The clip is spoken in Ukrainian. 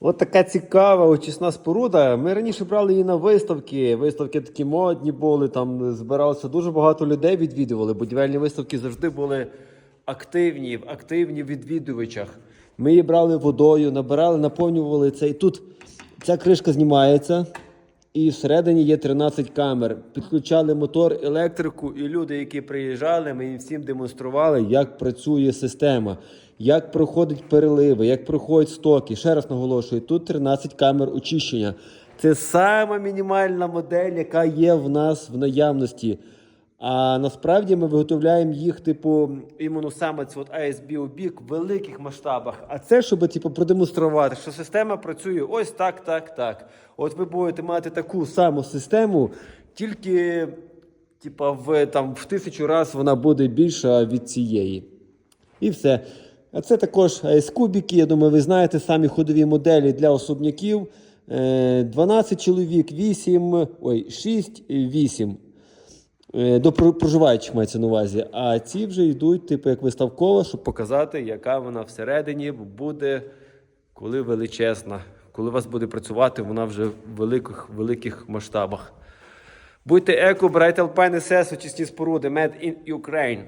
От така цікава очисна споруда. Ми раніше брали її на виставки. Виставки такі модні були, там збиралося дуже багато людей, відвідували. Будівельні виставки завжди були активні, активні в відвідувачах. Ми її брали водою, набирали, наповнювали це. І тут ця кришка знімається. І всередині є 13 камер. Підключали мотор, електрику, і люди, які приїжджали, ми їм всім демонстрували, як працює система, як проходять переливи, як проходять стоки. Ще раз наголошую, тут 13 камер очищення. Це сама мінімальна модель, яка є в нас в наявності. А насправді ми виготовляємо їх, типу, іменно саме це от ASB обік в великих масштабах. А це, щоб типу, продемонструвати, що система працює ось так, так, так. От ви будете мати таку саму систему, тільки типу, в, там, в тисячу разів вона буде більша від цієї. І все. А це також айс-кубики. Я думаю, ви знаєте самі ходові моделі для особняків. Е, 12 чоловік, 8, ой, 6, 8. Е, До проживаючих мається на увазі. А ці вже йдуть, типу, як виставкова, щоб показати, яка вона всередині буде, коли величезна. Коли у вас буде працювати, вона вже в великих, великих масштабах. Будьте еко, брайте Alpine SS, очисні споруди, Made in Ukraine.